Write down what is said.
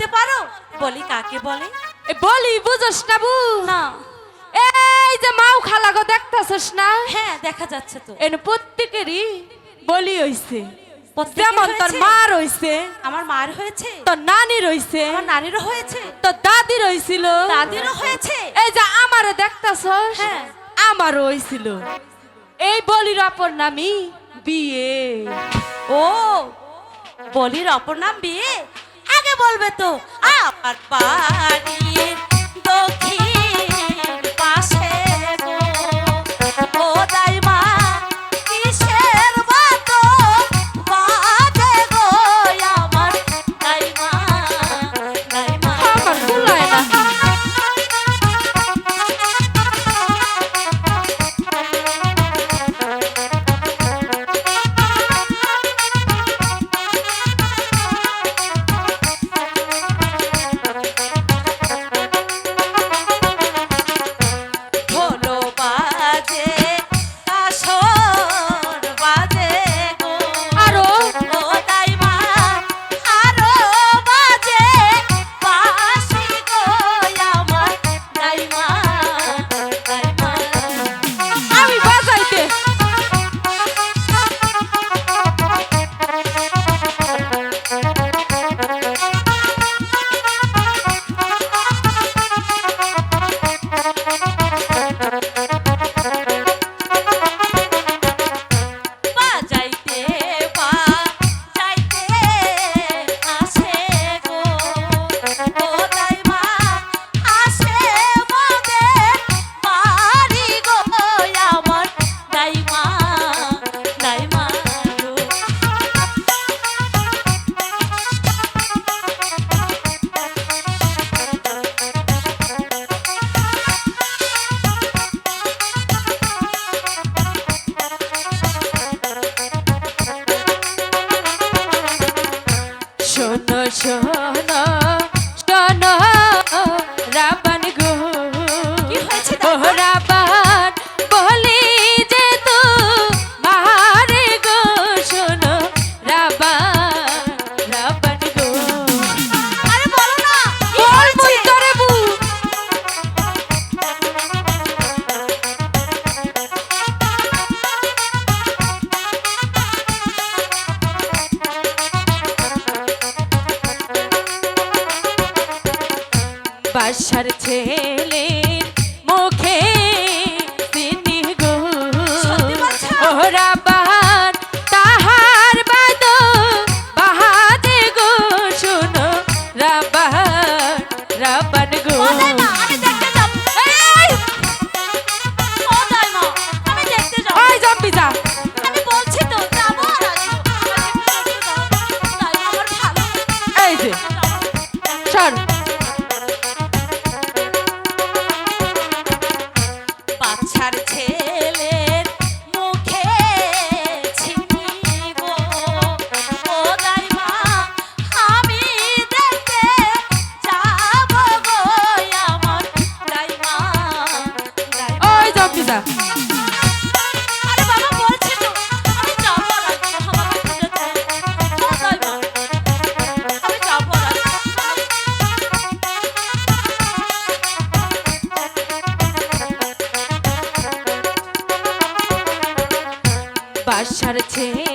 বলতে পারো? বলি কাকে বলে? বলি বুঝোস না বু। না। এই যে মাও খালা গো দেখতেছস না? হ্যাঁ দেখা যাচ্ছে তো। এন প্রত্যেকেরই বলি হইছে। যেমন তোর মা রইছে আমার মার হয়েছে? তোর নানি আমার হয়েছে? তোর দাদি দাদিরও হয়েছে? এই যে আমারও দেখতেছস? হ্যাঁ। আমারও হইছিল। এই বলির অপর নামই বিয়ে। ও বলির অপর নাম বিয়ে? বলবে তো? আবার পা না বাসার ছেলে মুখে gotta take